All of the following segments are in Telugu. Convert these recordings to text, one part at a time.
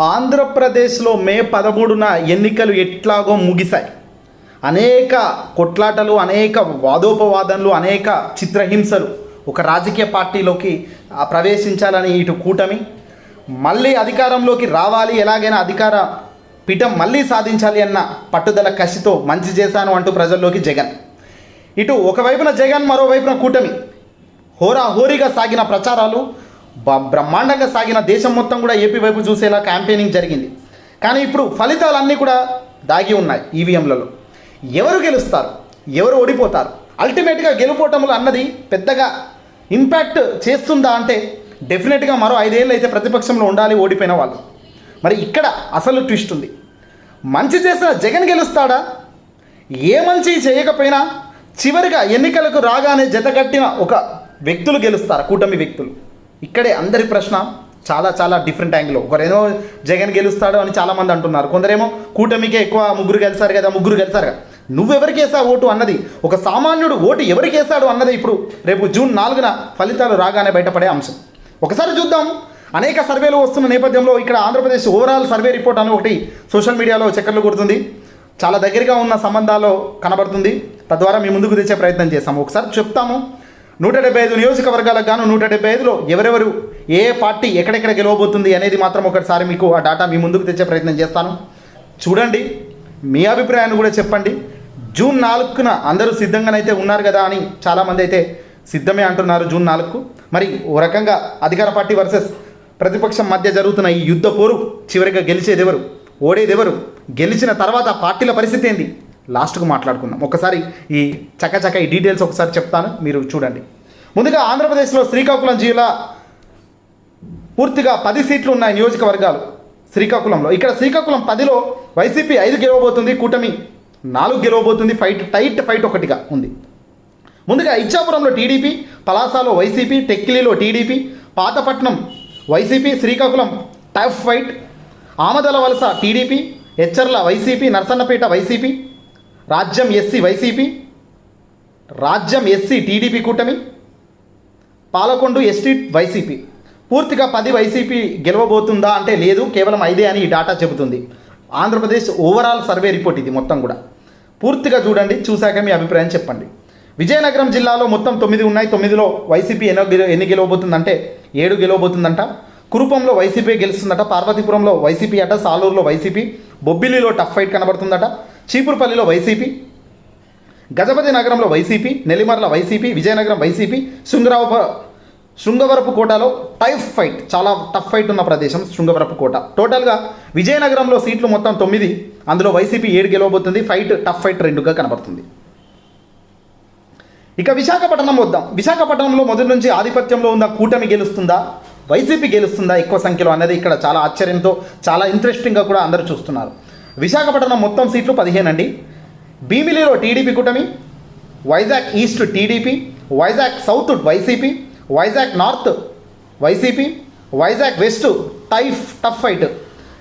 ఆంధ్రప్రదేశ్లో మే పదమూడున ఎన్నికలు ఎట్లాగో ముగిశాయి. అనేక కొట్లాటలు అనేక వాదోపవాదనలు అనేక చిత్రహింసలు ఒక రాజకీయ పార్టీలోకి ప్రవేశించాలని ఇటు కూటమి మళ్ళీ అధికారంలోకి రావాలి ఎలాగైనా అధికార పీఠం మళ్ళీ సాధించాలి అన్న పట్టుదల కసితో మంచి చేశాను అంటూ ప్రజల్లోకి జగన్. ఇటు ఒకవైపున జగన్ మరోవైపున కూటమి. హోరా హోరీగా సాగిన ప్రచారాలు బ్రహ్మాండంగా సాగిన దేశం మొత్తం కూడా ఏపీ వైపు చూసేలా క్యాంపెయినింగ్ జరిగింది. కానీ ఇప్పుడు ఫలితాలన్నీ కూడా దాగి ఉన్నాయి ఈవీఎంలలో. ఎవరు గెలుస్తారు? ఎవరు ఓడిపోతారు? అల్టిమేట్గా గెలుపోవటంలో అన్నది పెద్దగా ఇంపాక్ట్ చేస్తుందా అంటే డెఫినెట్గా మరో ఐదేళ్ళు అయితే ప్రతిపక్షంలో ఉండాలి ఓడిపోయిన వాళ్ళు. మరి ఇక్కడ అసలు ట్విస్ట్ ఉంది. మంచి చేసిన జగన్ గెలుస్తాడా? ఏ మంచి చేయకపోయినా చివరిగా ఎన్నికలకు రాగానే జతకట్టిన ఒక వ్యక్తులు గెలుస్తారు? కూటమి వ్యక్తులు. ఇక్కడే అందరి ప్రశ్న చాలా చాలా డిఫరెంట్ యాంగిల్ ఒకరేమో జగన్ గెలుస్తాడు అని చాలామంది అంటున్నారు. కొందరేమో కూటమికే ఎక్కువ ముగ్గురు గెలిచారు కదా ముగ్గురు గెలిచారు కదా. నువ్వెవరికి వేసావు ఓటు అన్నది? ఒక సామాన్యుడు ఓటు ఎవరికి వేసాడు అన్నది ఇప్పుడు రేపు జూన్ నాలుగున ఫలితాలు రాగానే బయటపడే అంశం. ఒకసారి చూద్దాం. అనేక సర్వేలు వస్తున్న నేపథ్యంలో ఇక్కడ ఆంధ్రప్రదేశ్ ఓవరాల్ సర్వే రిపోర్ట్ అని ఒకటి సోషల్ మీడియాలో చక్కర్లు కొడుతుంది. చాలా దగ్గరగా ఉన్న సంబంధాలు కనబడుతుంది. తద్వారా మీ ముందుకు తెచ్చే ప్రయత్నం చేస్తాము. ఒకసారి చెప్తాము. నూట డెబ్బై ఐదు నియోజకవర్గాలకు గాను నూట డెబ్బై ఐదులో ఎవరెవరు ఏ పార్టీ ఎక్కడెక్కడ గెలవబోతుంది అనేది మాత్రం ఒకసారి మీకు ఆ డాటా మీ ముందుకు తెచ్చే ప్రయత్నం చేస్తాను. చూడండి మీ అభిప్రాయాన్ని కూడా చెప్పండి. జూన్ నాలుగున అందరూ సిద్ధంగానైతే ఉన్నారు కదా అని చాలామంది అయితే సిద్ధమే అంటున్నారు జూన్ నాలుగుకు. మరి ఓ రకంగా అధికార పార్టీ వర్సెస్ ప్రతిపక్షం మధ్య జరుగుతున్న ఈ యుద్ధ పోరు చివరిగా గెలిచేదెవరు ఓడేదెవరు ఓడేది ఎవరు గెలిచిన తర్వాత పార్టీల పరిస్థితి ఏంది? లాస్ట్కు మాట్లాడుకుందాం. ఒకసారి ఈ చకచక ఈ డీటెయిల్స్ ఒకసారి చెప్తాను మీరు చూడండి. ముందుగా ఆంధ్రప్రదేశ్లో శ్రీకాకుళం జిల్లా పూర్తిగా పది సీట్లు ఉన్నాయి నియోజకవర్గాలు శ్రీకాకుళంలో. ఇక్కడ శ్రీకాకుళం పదిలో వైసీపీ ఐదు గెలవబోతుంది కూటమి నాలుగు గెలవబోతుంది ఫైట్ టైట్ ఫైట్ ఒకటిగా ఉంది. ముందుగా ఇచ్చాపురంలో టీడీపీ పలాసలో YCP టెక్కిలిలో TDP Pathapatnam YCP Srikakulam tough fight Amadalavalasa TDP Etcherla YCP Narasannapeta YCP Rajam SC YCP Rajam SC TDP కూటమి పాలకొండు ఎస్టీ వైసీపీ. పూర్తిగా పది వైసీపీ గెలవబోతుందా అంటే లేదు కేవలం ఐదే అని ఈ డాటా చెబుతుంది. ఆంధ్రప్రదేశ్ ఓవరాల్ సర్వే రిపోర్ట్ ఇది మొత్తం కూడా. పూర్తిగా చూడండి చూశాక మీ అభిప్రాయం చెప్పండి. విజయనగరం జిల్లాలో మొత్తం తొమ్మిది ఉన్నాయి తొమ్మిదిలో వైసీపీ ఎన్నో గెల- ఎన్ని గెలవబోతుందంటే ఏడు గెలవబోతుందంట. కురుపంలో వైసీపీ గెలుస్తుందట పార్వతీపురంలో వైసీపీ అట సాలూరులో వైసీపీ బొబ్బిలిలో టఫ్ ఫైట్ కనబడుతుందట. చీపురుపల్లిలో వైసీపీ గజపతి నగరంలో YCP Nellimarla YCP Vizianagaram YCP శృంగరావు శృంగవరపు కోటలో టైఫ్ ఫైట్ చాలా టఫ్ ఫైట్ ఉన్న ప్రదేశం శృంగవరపు కోట. టోటల్గా విజయనగరంలో సీట్లు మొత్తం తొమ్మిది అందులో వైసీపీ ఏడు గెలవబోతుంది ఫైట్ టఫ్ ఫైట్ రెండుగా కనబడుతుంది. ఇక విశాఖపట్నం వద్దాం. విశాఖపట్నంలో మొదటి నుంచి ఆధిపత్యంలో ఉన్న కూటమి గెలుస్తుందా? వైసీపీ గెలుస్తుందా? ఎక్కువ సంఖ్యలో అనేది ఇక్కడ చాలా ఆశ్చర్యంతో చాలా ఇంట్రెస్టింగ్గా కూడా అందరూ చూస్తున్నారు. విశాఖపట్నం మొత్తం సీట్లు పదిహేను అండి భీమిలిలో టీడీపీ కూటమి Vizag east TDP Vizag south YCP Vizag north YCP Vizag west tough tough fight.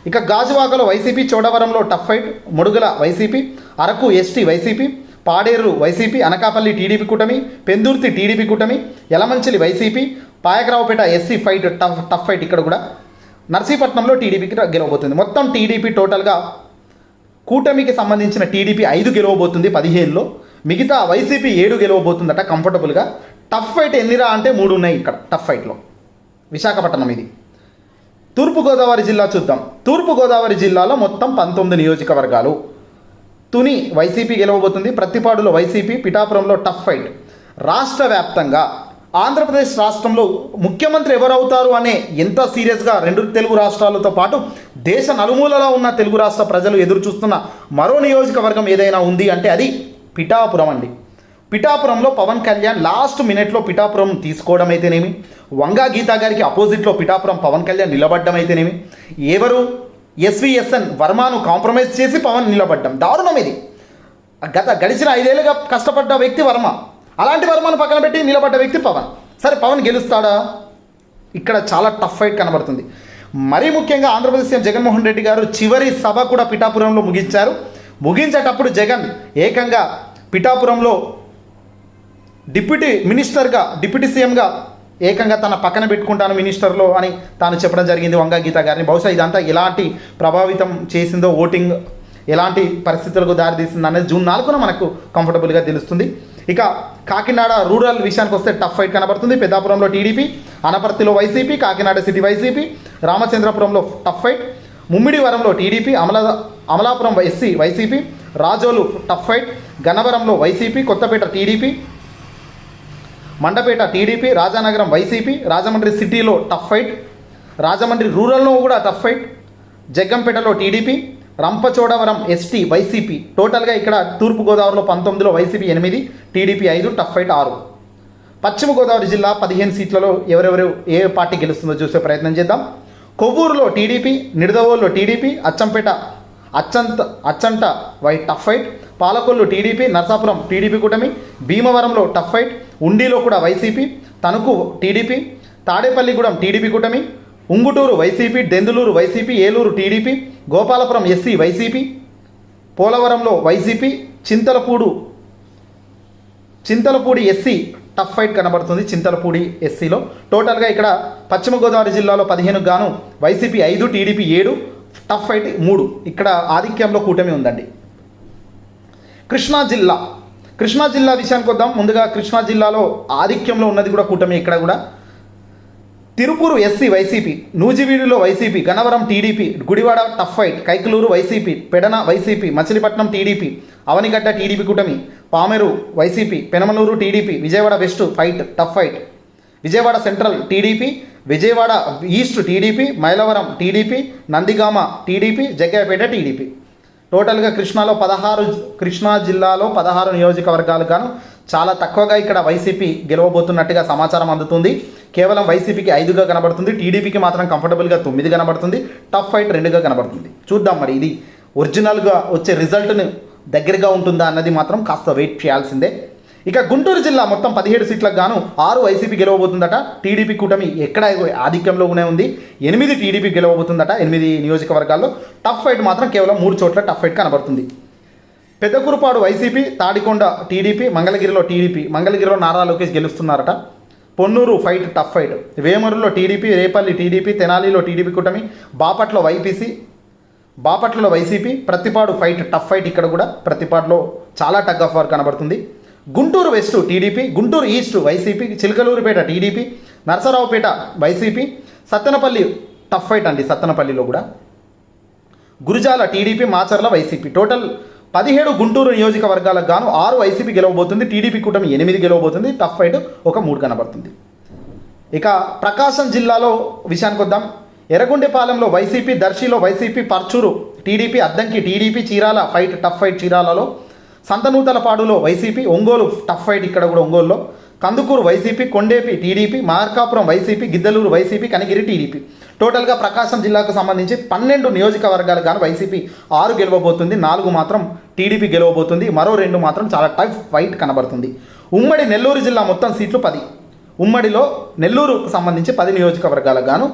ఇక గాజువాకలో YCP చోడవరంలో tough fight Madugula YCP Araku ST YCP Paderu YCP Anakapalli TDP కూటమి పెందుర్తి టీడీపీ కూటమి Yelamanchili YCP Payakaraopeta SC fight tough tough fight ఇక్కడ కూడా. నర్సీపట్నంలో టీడీపీకి గెలవబోతుంది. మొత్తం టీడీపీ టోటల్గా కూటమికి సంబంధించిన టీడీపీ ఐదు గెలవబోతుంది పదిహేనులో. మిగతా వైసీపీ ఏడు గెలవబోతుందట కంఫర్టబుల్గా. టఫ్ ఫైట్ ఎన్నిరా అంటే మూడు ఉన్నాయి ఇక్కడ టఫ్ ఫైట్లో. విశాఖపట్నం ఇది. తూర్పుగోదావరి జిల్లా చూద్దాం. తూర్పుగోదావరి జిల్లాలో మొత్తం పంతొమ్మిది నియోజకవర్గాలు. తుని వైసీపీ గెలవబోతుంది ప్రతిపాడులో వైసీపీ పిఠాపురంలో టఫ్ ఫైట్. రాష్ట్ర వ్యాప్తంగా ఆంధ్రప్రదేశ్ రాష్ట్రంలో ముఖ్యమంత్రి ఎవరవుతారు అనే ఎంత సీరియస్గా రెండు తెలుగు రాష్ట్రాలతో పాటు దేశ నలుమూలలో ఉన్న తెలుగు రాష్ట్ర ప్రజలు ఎదురు చూస్తున్న మరో నియోజకవర్గం ఏదైనా ఉంది అంటే అది పిఠాపురం అండి. పిఠాపురంలో పవన్ కళ్యాణ్ లాస్ట్ మినిట్లో పిఠాపురం తీసుకోవడం అయితేనేమి? వంగా గీతా గారికి అపోజిట్లో పిఠాపురం పవన్ కళ్యాణ్ నిలబడ్డం అయితేనేమి? ఎవరు? ఎస్విఎస్ఎన్ వర్మను కాంప్రమైజ్ చేసి పవన్ నిలబడ్డం. దారుణం ఇది. గత గడిచిన ఐదేళ్ళుగా కష్టపడ్డ వ్యక్తి వర్మ. అలాంటి వర్మను పక్కన పెట్టి నిలబడ్డ వ్యక్తి పవన్. సరే పవన్ గెలుస్తాడా? ఇక్కడ చాలా టఫ్ ఫైట్ కనబడుతుంది. మరీ ముఖ్యంగా ఆంధ్రప్రదేశ్ సీఎం జగన్మోహన్ రెడ్డి గారు చివరి సభ కూడా పిఠాపురంలో ముగించారు. ముగించేటప్పుడు జగన్ ఏకంగా పిఠాపురంలో డిప్యూటీ మినిస్టర్గా డిప్యూటీ సీఎంగా ఏకంగా తన పక్కన పెట్టుకుంటాను మినిస్టర్లో అని తాను చెప్పడం జరిగింది వంగా గీత గారిని. బహుశా ఇదంతా ఎలాంటి ప్రభావితం చేసిందో ఓటింగ్ ఎలాంటి పరిస్థితులకు దారితీస్తుంది అనేది జూన్ నాలుగున మనకు కంఫర్టబుల్గా తెలుస్తుంది. ఇక కాకినాడ రూరల్ విషయానికి వస్తే టఫ్ ఫైట్ కనబడుతుంది. పెద్దాపురంలో టీడీపీ అనపర్తిలో వైసీపీ కాకినాడ సిటీ వైసీపీ రామచంద్రపురంలో tough fight ముమ్మిడివరంలో TDP Amala Amalapuram SC YCP Razole tough fight గన్నవరంలో YCP Kothapeta TDP Mandapeta TDP Rajanagaram YCP Rajahmundry సిటీలో టఫ్ ఫైట్ రాజమండ్రి రూరల్లో కూడా టఫ్ ఫైట్ జగ్గంపేటలో టీడీపీ రంపచోడవరం ఎస్టీ వైసీపీ. టోటల్గా ఇక్కడ తూర్పుగోదావరిలో పంతొమ్మిదిలో వైసీపీ ఎనిమిది టీడీపీ ఐదు టఫ్ ఫైట్ ఆరు. పశ్చిమ గోదావరి జిల్లా పదిహేను సీట్లలో ఎవరెవరు ఏ పార్టీ గెలుస్తుందో చూసే ప్రయత్నం చేద్దాం. కొవ్వూరులో టీడీపీ నిడదవోలులో TDP Achampet అచ్చంత Achanta why tough fight Palakollu TDP Narsapuram TDP కూటమి భీమవరంలో టఫ్ ఫైట్ ఉండిలో కూడా YCP Tanuku TDP Tadepalligudem TDP కూటమి Unguturu YCP Denduluru YCP Eluru TDP Gopalapuram SC YCP పోలవరంలో YCP Chintalapudi Chintalapudi SC tough fight కనబడుతుంది చింతలపూడి ఎస్సీలో. టోటల్గా ఇక్కడ పశ్చిమ గోదావరి జిల్లాలో పదిహేను గాను వైసీపీ ఐదు టీడీపీ ఏడు టఫ్ ఫైట్ మూడు. ఇక్కడ ఆధిక్యంలో కూటమి ఉందండి. కృష్ణా జిల్లా. కృష్ణా జిల్లా విషయానికి వద్దాం. ముందుగా కృష్ణా జిల్లాలో ఆధిక్యంలో ఉన్నది కూడా కూటమి ఇక్కడ కూడా. తిరుపూరు ఎస్సీ వైసీపీ నూజివీడులో YCP Gannavaram TDP Gudivada tough fight Kaikaluru YCP Pedana YCP Machilipatnam TDP Avanigadda TDP కూటమి Pamarru YCP Penamaluru TDP Vijayawada west fight tough fight. Vijayawada central TDP Vijayawada east TDP Mylavaram TDP Nandigama TDP Jaggayyapeta TDP. టోటల్గా కృష్ణాలో పదహారు కృష్ణా జిల్లాలో పదహారు నియోజకవర్గాలు గాను చాలా తక్కువగా ఇక్కడ వైసీపీ గెలవబోతున్నట్టుగా సమాచారం అందుతుంది. కేవలం వైసీపీకి ఐదుగా కనబడుతుంది టీడీపీకి మాత్రం కంఫర్టబుల్గా తొమ్మిది కనబడుతుంది టఫ్ ఫైట్ రెండుగా కనబడుతుంది. చూద్దాం మరి ఇది ఒరిజినల్గా వచ్చే రిజల్ట్ను దగ్గరగా ఉంటుందా అన్నది మాత్రం కాస్త వెయిట్ చేయాల్సిందే. ఇక గుంటూరు జిల్లా మొత్తం పదిహేడు సీట్లకు గాను ఆరు వైసీపీ గెలవబోతుందట. టీడీపీ కూటమి ఎక్కడ ఆధిక్యంలోనే ఉంది? ఎనిమిది టీడీపీ గెలవబోతుందట ఎనిమిది నియోజకవర్గాల్లో. టఫ్ ఫైట్ మాత్రం కేవలం మూడు చోట్ల టఫ్ ఫైట్ కనబడుతుంది. పెద్దకురుపాడు వైసీపీ తాడికొండ టీడీపీ మంగళగిరిలో టీడీపీ మంగళగిరిలో Nara Lokesh గెలుస్తున్నారట. Ponnuru fight tough fight. వేమూరులో TDP Repalle TDP తెనాలిలో టీడీపీ కూటమి బాపట్ల వైపీసీ బాపట్లలో YCP Prathipadu fight tough fight ఇక్కడ కూడా ప్రతిపాడులో చాలా టగ్ ఆఫ్ వార్ కనబడుతుంది. Guntur west TDP Guntur east YCP Chilakaluripet TDP Narasaraopet YCP Sattenapalli tough fight అండి సత్తెనపల్లిలో కూడా. Gurazala TDP Macherla YCP. Total పదిహేడు గుంటూరు నియోజకవర్గాలకు గాను ఆరు వైసీపీ గెలవబోతుంది టీడీపీ కూటమి ఎనిమిది గెలవబోతుంది టఫ్ ఫైట్ ఒక మూడు కనబడుతుంది. ఇక ప్రకాశం జిల్లాలో విషయానికి వద్దాం. ఎర్రగుండెపాలెంలో YCP దర్శిలో YCP Parchur TDP Addanki TDP Chirala fight tough fight చీరాలలో. సంతనూతలపాడులో వైసీపీ ఒంగోలు టఫ్ ఫైట్ ఇక్కడ కూడా ఒంగోలులో. Kandukur YCP Kondepi TDP Markapuram YCP Giddalur YCP Kanigiri TDP. టోటల్గా ప్రకాశం జిల్లాకు సంబంధించి పన్నెండు నియోజకవర్గాలు గాను వైసీపీ ఆరు గెలవబోతుంది నాలుగు మాత్రం టీడీపీ గెలవబోతుంది మరో రెండు మాత్రం చాలా టఫ్ ఫైట్ కనబడుతుంది. ఉమ్మడి నెల్లూరు జిల్లా మొత్తం సీట్లు పది. ఉమ్మడిలో నెల్లూరుకు సంబంధించి పది నియోజకవర్గాలకు గాను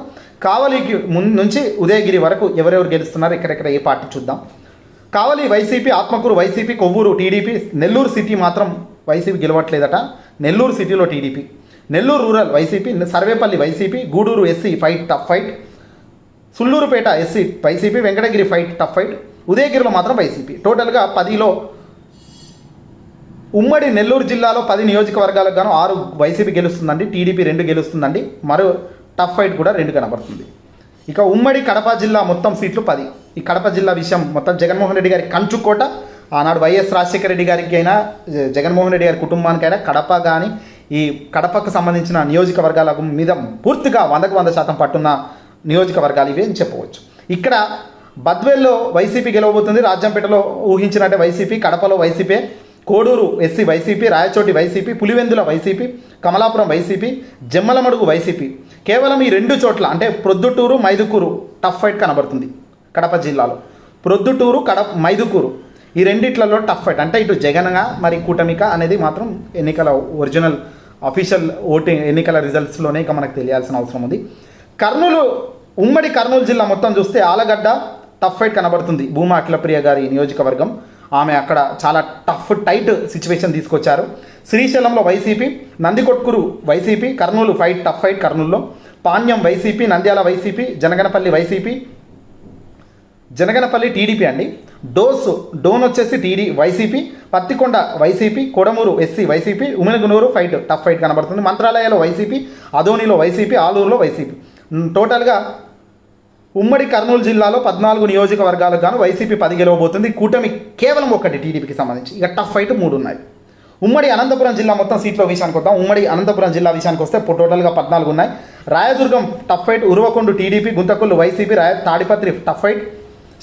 కావలికి ముందు నుంచి ఉదయగిరి వరకు ఎవరెవరు గెలుస్తున్నారు ఎక్కడెక్కడ ఏ పార్టీ చూద్దాం. Kavali YCP Atmakur YCP Kovur TDP Nellore city మాత్రం వైసీపీ గెలవట్లేదట. నెల్లూరు సిటీలో TDP Nellore rural YCP Sarvepalli YCP Gudur SC fight tough fight Sullurpeta SC YCP Venkatagiri fight tough fight ఉదయగిరిలో మాత్రం వైసీపీ. టోటల్గా పదిలో ఉమ్మడి నెల్లూరు జిల్లాలో పది నియోజకవర్గాలకు గాను ఆరు వైసీపీ గెలుస్తుందండి టీడీపీ రెండు గెలుస్తుందండి మరో టఫ్ ఫైట్ కూడా రెండు కనబడుతుంది. ఇక ఉమ్మడి కడప జిల్లా మొత్తం సీట్లు పది. ఈ కడప జిల్లా విషయం మొత్తం జగన్మోహన్ రెడ్డి గారి కంచుకోట ఆనాడు వైఎస్ రాజశేఖర రెడ్డి గారికి అయినా జగన్మోహన్ రెడ్డి గారి కుటుంబానికైనా కడప కానీ ఈ కడపకు సంబంధించిన నియోజకవర్గాల మీద పూర్తిగా వందకు వంద శాతం పట్టున్న నియోజకవర్గాలు ఇవి అని చెప్పవచ్చు. ఇక్కడ బద్వేల్లో వైసీపీ గెలవబోతుంది రాజ్యంపేటలో ఊహించినట్టే వైసీపీ కడపలో YCP Koduru SC YCP Rayachoti YCP Pulivendula YCP Kamalapuram YCP Jammalamadugu YCP. కేవలం ఈ రెండు చోట్ల అంటే ప్రొద్దుటూరు మైదుకూరు టఫ్ ఫైట్ కనబడుతుంది కడప జిల్లాలో. ప్రొద్దుటూరు కడప మైదుకూరు. ఈ రెండిట్లలో టఫ్ ఫైట్ అంటే ఇటు జగన్గా మరి కూటమిక అనేది మాత్రం ఎన్నికల ఒరిజినల్ అఫీషియల్ ఓటింగ్ ఎన్నికల రిజల్ట్స్లోనే ఇక మనకు తెలియాల్సిన అవసరం ఉంది. కర్నూలు ఉమ్మడి కర్నూలు జిల్లా మొత్తం చూస్తే ఆలగడ్డ టఫ్ ఫైట్ కనబడుతుంది. భూమా అఖిలప్రియ గారి నియోజకవర్గం. ఆమె అక్కడ చాలా టఫ్ టైట్ సిచ్యువేషన్ తీసుకొచ్చారు. శ్రీశైలంలో YCP Nandikotkur YCP Kurnool fight tough fight కర్నూలులో. Panyam YCP Nandyal YCP Janaganapalli YCP Janaganapalli TDP అండి. డోస్ డోన్ వచ్చేసి TD YCP Pattikonda YCP Kodumur SC YCP ఉమెనగునూరు fight tough fight కనబడుతుంది. మంత్రాలయాలో వైసీపీ అదోనిలో వైసీపీ ఆలూరులో వైసీపీ. టోటల్గా ఉమ్మడి కర్నూలు జిల్లాలో పద్నాలుగు నియోజకవర్గాలకు గాను వైసీపీ పది గెలవబోతుంది కూటమి కేవలం ఒకటి టీడీపీకి సంబంధించి. ఇక టఫ్ ఫైట్ మూడు ఉన్నాయి. ఉమ్మడి అనంతపురం జిల్లా మొత్తం సీట్లో విషయానికి వద్దాం. ఉమ్మడి అనంతపురం జిల్లా విషయానికి వస్తే టోటల్గా పద్నాలుగు ఉన్నాయి. Rayadurgam tough fight Uravakonda TDP Guntakal YCP రాయ Tadipatri tough fight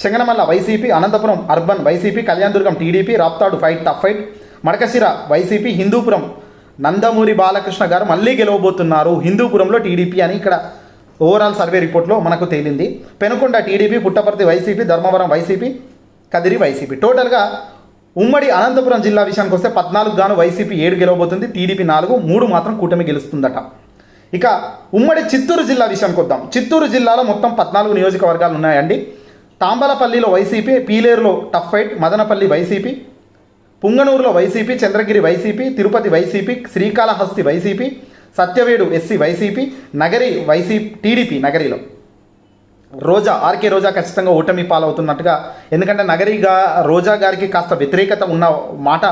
Chenganamalla YCP Anantapur urban YCP Kalyandurg TDP Raptadu fight tough fight Madakasira YCP Hindupur Nandamuri Balakrishna గారు మళ్ళీ గెలవబోతున్నారు. హిందూపురంలో టీడీపీ అని ఇక్కడ ఓవరాల్ సర్వే రిపోర్ట్లో మనకు తేలింది. Penukonda TDP Puttaparthi YCP Dharmavaram YCP Kadiri YCP. టోటల్గా ఉమ్మడి అనంతపురం జిల్లా విషయానికి వస్తే పద్నాలుగు గాను వైసీపీ ఏడు గెలవబోతుంది. టీడీపీ నాలుగు మూడు మాత్రం కూటమి గెలుస్తుందట. ఇక ఉమ్మడి చిత్తూరు జిల్లా విషయానికి వద్దాం. చిత్తూరు జిల్లాలో మొత్తం పద్నాలుగు నియోజకవర్గాలు ఉన్నాయండి. తాంబలపల్లిలో వైసీపీ పీలేరులో tough fight Madanapalle YCP పుంగనూరులో YCP Chandragiri YCP Tirupati YCP Srikalahasti YCP Satyavedu SC YCP Nagari YCP TDP నగరిలో. Roja RK Roja ఖచ్చితంగా ఓటమి పాలవుతున్నట్టుగా ఎందుకంటే నగరిగా రోజా గారికి కాస్త వ్యతిరేకత ఉన్న మాట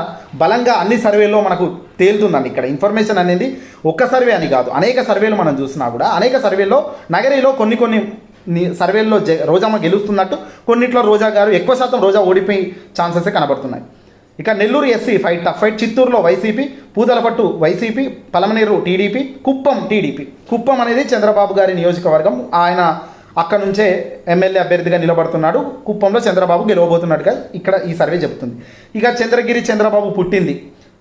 బలంగా అన్ని సర్వేల్లో మనకు తేలుతుందండి ఇక్కడ. ఇన్ఫర్మేషన్ అనేది ఒక్క సర్వే అని కాదు అనేక సర్వేలు మనం చూసినా కూడా అనేక సర్వేల్లో నగరిలో కొన్ని కొన్ని సర్వేల్లో రోజామ్మ రోజమ్మ గెలుస్తున్నట్టు కొన్నిట్లో రోజా గారు ఎక్కువ శాతం రోజా ఓడిపోయి ఛాన్సెస్ కనబడుతున్నాయి. ఇక Nellore SC fight tough fight చిత్తూరులో YCP Puthalapattu YCP Palamaner TDP Kuppam TDP. Kuppam అనేది చంద్రబాబు గారి నియోజకవర్గం. ఆయన అక్కడ నుంచే ఎమ్మెల్యే అభ్యర్థిగా నిలబడుతున్నాడు. కుప్పంలో చంద్రబాబు గెలవబోతున్నట్టుగా ఇక్కడ ఈ సర్వే చెబుతుంది. ఇక చంద్రగిరి చంద్రబాబు పుట్టింది.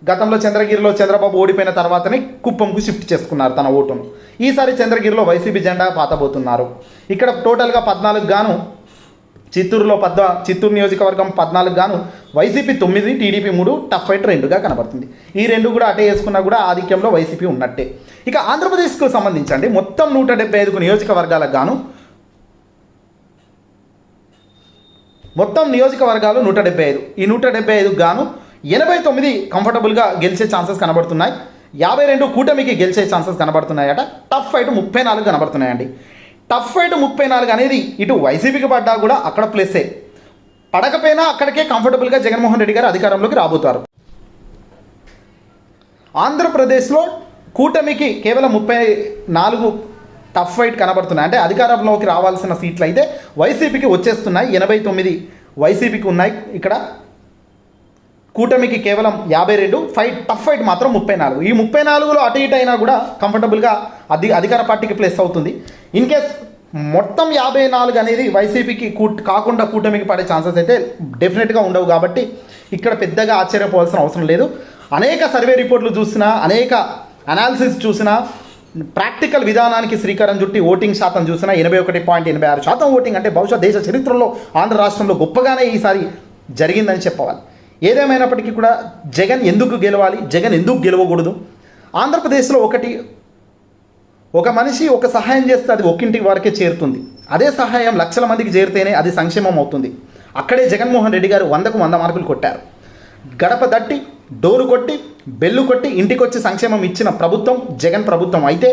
గతంలో చంద్రగిరిలో చంద్రబాబు ఓడిపోయిన తర్వాతనే కుప్పంకు షిఫ్ట్ చేసుకున్నారు తన ఓటును. ఈసారి చంద్రగిరిలో వైసీపీ జెండా పాతబోతున్నారు. ఇక్కడ టోటల్గా పద్నాలుగు గాను చిత్తూరులో పద్ద చిత్తూరు నియోజకవర్గం పద్నాలుగు గాను వైసీపీ తొమ్మిది టీడీపీ మూడు టఫ్ ఫైట్ రెండుగా కనబడుతుంది. ఈ రెండు కూడా అటే వేసుకున్నా కూడా ఆధిక్యంలో వైసీపీ ఉన్నట్టే. ఇక ఆంధ్రప్రదేశ్కు సంబంధించండి. మొత్తం నూట డెబ్బై ఐదుకు నియోజకవర్గాలకు గాను మొత్తం నియోజకవర్గాలు నూట డెబ్బై ఐదు. ఈ నూట డెబ్బై ఐదుకు గాను ఎనభై తొమ్మిది కంఫర్టబుల్గా గెలిచే ఛాన్సెస్ కనబడుతున్నాయి. యాభై రెండు కూటమికి గెలిచే ఛాన్సెస్ కనబడుతున్నాయట. టఫ్ ఫైట్ ముప్పై నాలుగు కనబడుతున్నాయండి. టఫ్ ఫైట్ ముప్పై నాలుగు అనేది ఇటు వైసీపీకి పడ్డా కూడా అక్కడ ప్లేసే. పడకపోయినా అక్కడికే కంఫర్టబుల్గా జగన్మోహన్ రెడ్డి గారు అధికారంలోకి రాబోతారు. ఆంధ్రప్రదేశ్లో కూటమికి కేవలం ముప్పై నాలుగు టఫ్ ఫైట్ కనబడుతున్నాయి. అంటే అధికారంలోకి రావాల్సిన సీట్లు అయితే వైసీపీకి వచ్చేస్తున్నాయి. ఎనభై తొమ్మిది వైసీపీకి ఉన్నాయి ఇక్కడ. కూటమికి కేవలం యాభై రెండు ఫైట్ టఫ్ ఫైట్ మాత్రం ముప్పై నాలుగు. ఈ ముప్పై నాలుగులో అటు ఇటు అయినా కూడా కంఫర్టబుల్గా అధి అధికార పార్టీకి ప్లేస్ అవుతుంది. ఇన్ కేస్ మొత్తం యాభై నాలుగు అనేది వైసీపీకి కూట్ కాకుండా కూటమికి పడే ఛాన్సెస్ అయితే డెఫినెట్గా ఉండవు కాబట్టి ఇక్కడ పెద్దగా ఆశ్చర్యపోవాల్సిన అవసరం లేదు. అనేక సర్వే రిపోర్ట్లు చూసినా అనేక అనాలిసిస్ చూసినా ప్రాక్టికల్ విధానానికి శ్రీకారం చుట్టి ఓటింగ్ శాతం చూసినా ఎనభై ఒకటి పాయింట్ ఎనభై ఆరు శాతం ఓటింగ్ అంటే బహుశా దేశ చరిత్రలో ఆంధ్ర రాష్ట్రంలో గొప్పగానే ఈసారి జరిగిందని చెప్పవాలి. ఏదేమైనప్పటికీ కూడా జగన్ ఎందుకు గెలవాలి? జగన్ ఎందుకు గెలవకూడదు? ఆంధ్రప్రదేశ్లో ఒకటి ఒక మనిషి ఒక సహాయం చేస్తే అది ఒక్కింటికి వరకే చేరుతుంది. అదే సహాయం లక్షల మందికి చేరితేనే అది సంక్షేమం అవుతుంది. అక్కడే జగన్మోహన్ రెడ్డి గారు వందకు వంద మార్కులు కొట్టారు. గడప దట్టి డోరు కొట్టి బెల్లు కొట్టి ఇంటికొచ్చి సంక్షేమం ఇచ్చిన ప్రభుత్వం జగన్ ప్రభుత్వం. అయితే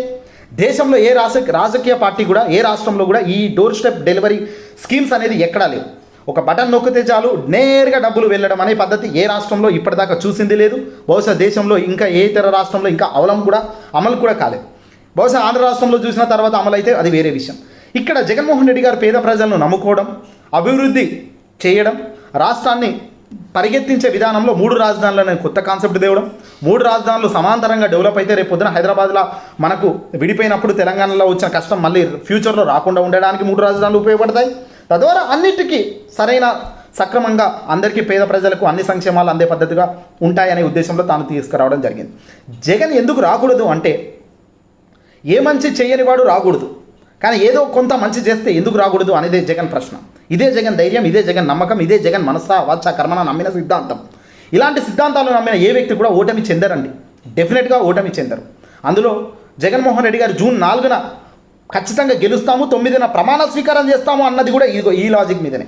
దేశంలో ఏ రాజ రాజకీయ పార్టీ కూడా ఏ రాష్ట్రంలో కూడా ఈ డోర్ స్టెప్ డెలివరీ స్కీమ్స్ అనేది ఎక్కడా లేవు. ఒక బటన్ నొక్కితే చాలు నేరుగా డబ్బులు వెళ్ళడం అనే పద్ధతి ఏ రాష్ట్రంలో ఇప్పటిదాకా చూసింది లేదు. బహుశా దేశంలో ఇంకా ఏ ఇతర రాష్ట్రంలో ఇంకా అవలం కూడా అమలు కూడా కాలేదు. బహుశా ఆంధ్ర రాష్ట్రంలో చూసిన తర్వాత అమలైతే అది వేరే విషయం. ఇక్కడ జగన్మోహన్ రెడ్డి గారు పేద ప్రజలను నమ్ముకోవడం అభివృద్ధి చేయడం రాష్ట్రాన్ని పరిగెత్తించే విధానంలో మూడు రాజధానులను కొత్త కాన్సెప్ట్ తేవడం మూడు రాజధానులు సమాంతరంగా డెవలప్ అయితే రేపు పొద్దున హైదరాబాద్లో మనకు విడిపోయినప్పుడు తెలంగాణలో వచ్చిన కష్టం మళ్ళీ ఫ్యూచర్లో రాకుండా ఉండడానికి మూడు రాజధానులు ఉపయోగపడతాయి. తద్వారా అన్నిటికీ సరైన సక్రమంగా అందరికీ పేద ప్రజలకు అన్ని సంక్షేమాలు అందే పద్ధతిగా ఉంటాయనే ఉద్దేశంలో తాను తీసుకురావడం జరిగింది. జగన్ ఎందుకు రాకూడదు అంటే ఏ మంచి చేయని వాడు రాకూడదు. కానీ ఏదో కొంత మంచి చేస్తే ఎందుకు రాకూడదు అనేదే జగన్ ప్రశ్న. ఇదే జగన్ ధైర్యం ఇదే జగన్ నమ్మకం ఇదే జగన్ మనస వాచ కర్మన నమ్మిన సిద్ధాంతం. ఇలాంటి సిద్ధాంతాలు నమ్మిన ఏ వ్యక్తి కూడా ఓటమి చెందరండి. డెఫినెట్గా ఓటమి చెందరు. అందులో జగన్మోహన్ రెడ్డి గారు జూన్ నాలుగున ఖచ్చితంగా గెలుస్తాము తొమ్మిదిన ప్రమాణ స్వీకారం చేస్తాము అన్నది కూడా ఇదిగో ఈ లాజిక్ మీదనే.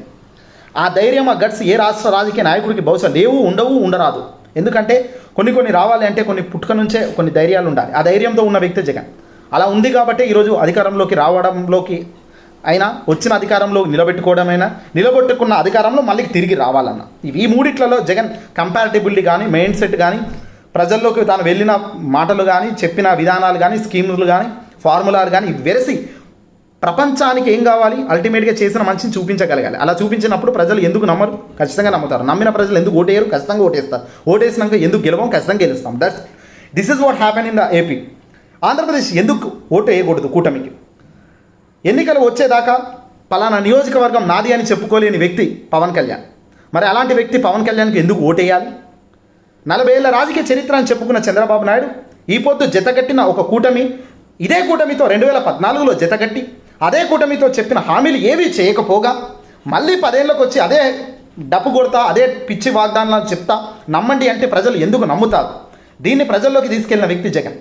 ఆ ధైర్యం ఆ గట్స్ ఏ రాష్ట్ర రాజకీయ నాయకుడికి బహుశా లేవు ఉండవు ఉండరాదు. ఎందుకంటే కొన్ని కొన్ని రావాలి అంటే కొన్ని పుట్టుక నుంచే కొన్ని ధైర్యాలు ఉండాలి. ఆ ధైర్యంతో ఉన్న వ్యక్తి జగన్. అలా ఉంది కాబట్టి ఈరోజు అధికారంలోకి రావడంలోకి అయినా వచ్చిన అధికారంలో నిలబెట్టుకోవడమైనా నిలబెట్టుకున్న అధికారంలో మళ్ళీ తిరిగి రావాలన్న. ఈ మూడిట్లలో జగన్ కంపారిటబిలిటీ కానీ మైండ్ సెట్ కానీ ప్రజల్లోకి తాను వెళ్ళిన మాటలు కానీ చెప్పిన విధానాలు కానీ స్కీములు కానీ ఫార్ములాలు కానీ వెరసి ప్రపంచానికి ఏం కావాలి? అల్టిమేట్గా చేసిన మంచిని చూపించగలగాలి. అలా చూపించినప్పుడు ప్రజలు ఎందుకు నమ్మరు? ఖచ్చితంగా నమ్ముతారు. నమ్మిన ప్రజలు ఎందుకు ఓటేయరు? ఖచ్చితంగా ఓటేస్తారు. ఓటేసినాక ఎందుకు గెలవం? ఖచ్చితంగా గెలుస్తాం. That this is what happen in the AP Andhra Pradesh ఎందుకు ఓటు వేయకూడదు కూటమికి? ఎన్నికలు వచ్చేదాకా పలానా నియోజకవర్గం నాది అని చెప్పుకోలేని వ్యక్తి పవన్ కళ్యాణ్. మరి అలాంటి వ్యక్తి పవన్ కళ్యాణ్కి ఎందుకు ఓటేయాలి? నలభై ఏళ్ళ రాజకీయ చరిత్ర అని చెప్పుకున్న చంద్రబాబు నాయుడు ఈ పొద్దు జతకట్టిన ఒక కూటమి ఇదే కూటమితో రెండు వేల పద్నాలుగులో జతగట్టి అదే కూటమితో చెప్పిన హామీలు ఏవీ చేయకపోగా మళ్ళీ పదేళ్ళకి వచ్చి అదే డప్పు కొడతా అదే పిచ్చి వాగ్దానాలు చెప్తా నమ్మండి అంటే ప్రజలు ఎందుకు నమ్ముతారు? దీన్ని ప్రజల్లోకి తీసుకెళ్ళిన వ్యక్తి జగన్.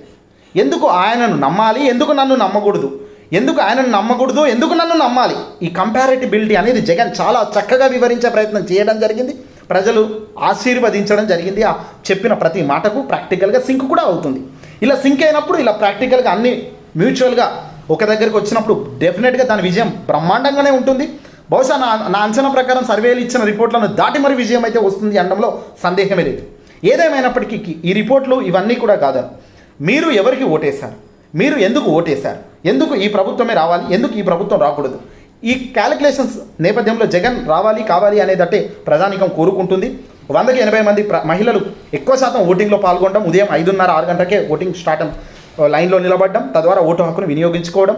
ఎందుకు ఆయనను నమ్మాలి? ఎందుకు నన్ను నమ్మకూడదు? ఎందుకు ఆయనను నమ్మకూడదు? ఎందుకు నన్ను నమ్మాలి? ఈ కంపారిటిబిలిటీ అనేది జగన్ చాలా చక్కగా వివరించే ప్రయత్నం చేయడం జరిగింది. ప్రజలు ఆశీర్వదించడం జరిగింది. ఆ చెప్పిన ప్రతి మాటకు ప్రాక్టికల్గా సింక్ కూడా అవుతుంది. ఇలా సింక్ అయినప్పుడు ఇలా ప్రాక్టికల్గా అన్ని మ్యూచువల్గా ఒక దగ్గరికి వచ్చినప్పుడు డెఫినెట్గా దాని విజయం బ్రహ్మాండంగానే ఉంటుంది. బహుశా నా నా అంచనా ప్రకారం సర్వేలు ఇచ్చిన రిపోర్ట్లను దాటి మరి విజయం అయితే వస్తుంది అనడంలో సందేహమే లేదు. ఏదేమైనప్పటికీ ఈ రిపోర్ట్లు ఇవన్నీ కూడా కాదు. మీరు ఎవరికి ఓటేశారు? మీరు ఎందుకు ఓటేశారు? ఎందుకు ఈ ప్రభుత్వమే రావాలి? ఎందుకు ఈ ప్రభుత్వం రాకూడదు? ఈ క్యాలిక్యులేషన్స్ నేపథ్యంలో జగన్ రావాలి కావాలి అనేదట్టే ప్రధానికం కోరుకుంటుంది. వందకి ఎనభై మంది ప్ర మహిళలు ఎక్కువ శాతం ఓటింగ్లో పాల్గొనడం ఉదయం ఐదున్నర ఆరు గంటలకే ఓటింగ్ స్టార్ట్ లైన్లో నిలబడడం తద్వారా ఓటు హక్కును వినియోగించుకోవడం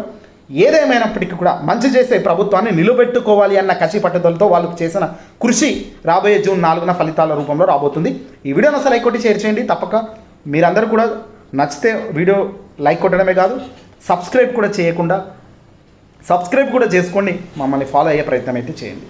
ఏదేమైనప్పటికీ కూడా మంచి చేసే ప్రభుత్వాన్ని నిలబెట్టుకోవాలి అన్న కసి పట్టుదలతో వాళ్ళకు చేసిన కృషి రాబోయే జూన్ నాలుగున ఫలితాల రూపంలో రాబోతుంది. ఈ వీడియోను అసలు లైక్ కొట్టి షేర్ చేయండి. తప్పక మీరందరూ కూడా నచ్చితే వీడియో లైక్ కొట్టడమే కాదు సబ్స్క్రైబ్ కూడా చేయకుండా సబ్స్క్రైబ్ కూడా చేసుకోండి. మమ్మల్ని ఫాలో అయ్యే ప్రయత్నం అయితే చేయండి.